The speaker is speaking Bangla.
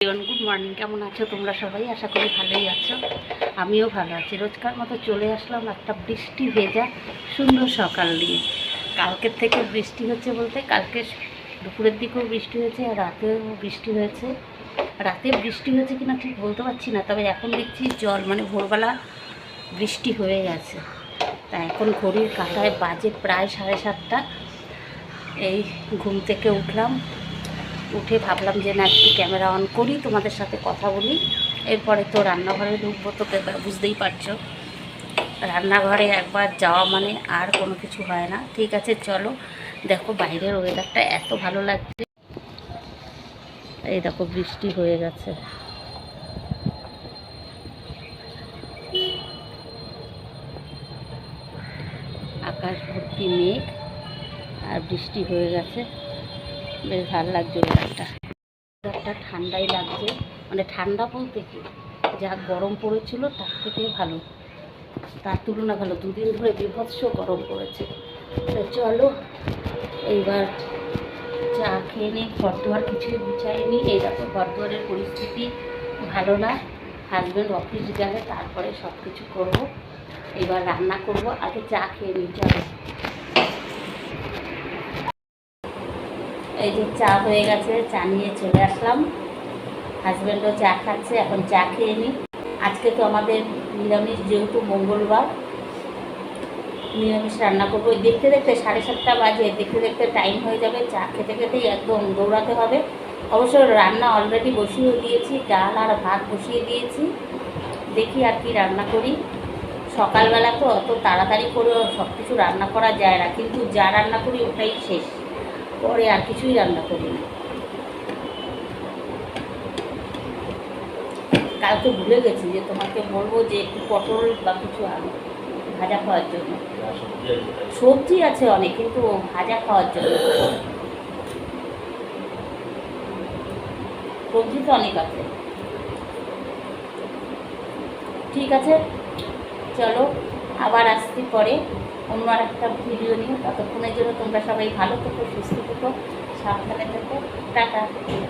গুড মর্নিং কেমন আছো তোমরা সবাই? আশা করি ভালোই আছো। আমিও ভালো আছি। রোজকার মতো চলে আসলাম একটা বৃষ্টি ভেজা, সুন্দর সকাল দিয়ে কালকের থেকে বৃষ্টি হচ্ছে বলতে কালকে দুপুরের দিকেও বৃষ্টি হয়েছে আর রাতেও বৃষ্টি হয়েছে। রাতে বৃষ্টি হয়েছে কিনা ঠিক বলতে পারছি না, তবে এখন দেখছি জল মানে ভোরবেলা বৃষ্টি হয়ে গেছে। তা এখন ঘড়ির কাঁটায় বাজে প্রায় সাড়ে সাতটা। এই ঘুম থেকে উঠলাম। উঠে ভাবলাম যে, না, একটু ক্যামেরা অন করি, তোমাদের সাথে কথা বলি। এরপরে তো রান্নাঘরে ঢুকবো তো বুঝতেই পারছ। রান্নাঘরে একবার যাওয়া মানে আর কোনো কিছু হয় না। ঠিক আছে, চলো। দেখো, বাইরের ওয়েদারটা এত ভালো লাগছে। এই দেখো, বৃষ্টি হয়ে গেছে। আকাশ ভর্তি মেঘ, আর বৃষ্টি হয়ে গেছে। বেশ ভালো লাগছে ওয়েদারটা ওয়েদারটা ঠান্ডাই লাগছে। মানে ঠান্ডা বলতে কি? যা গরম পড়েছিল, তার থেকে ভালো। তার তুলনা ভালো। দুদিন ধরে বিভৎস গরম পড়েছে। তো চলো, এইবার চা খেয়ে নিই। ঘর দুয়ার কিছুই গুছাইনি। এই দেখো ঘর দুয়ারের পরিস্থিতি ভালো না। হাজব্যান্ড অফিস গেলে তারপরে সব কিছু করব। এবার রান্না করব। আগে চা খেয়ে নিই, চলো। এই যে চা হয়ে গেছে, চা নিয়ে চলে আসলাম। হাজব্যান্ডও চা খাচ্ছে, এখন চা খেয়ে নিই। আজকে তো আমাদের নিরামিষ যেহেতু মঙ্গলবার, নিরামিষ রান্না করব। দেখতে দেখতে সাড়ে সাতটা বাজে, দেখতে দেখতে টাইম হয়ে যাবে। চা খেতে খেতেই একদম দৌড়াতে হবে। অবশ্য রান্না অলরেডি বসিয়ে দিয়েছি, ডাল আর ভাত বসিয়ে দিয়েছি। দেখি আর কি রান্না করি। সকালবেলা তো অত তাড়াতাড়ি করে সব কিছু রান্না করা যায় না, কিন্তু যা রান্না করি ওটাই শেষ। পরে আর কিছুই রান্না করি না কালকে ভুলে গেছি যে তোমাকে বলব যে একটু পটল বা কিছু আনো ভাজা খাওয়ার জন্য। সবজি আছে অনেক, কিন্তু ভাজা খাওয়ার জন্য। সবজি তো অনেক আছে। ঠিক আছে? চলো, আবার আসছি পরে। অন্য আর একটা ভিডিও নিয়ে। ততক্ষণের জন্য তোমরা সবাই ভালো থেকো, সুস্থ থেকো, সাবধানে থেকো। টাটা।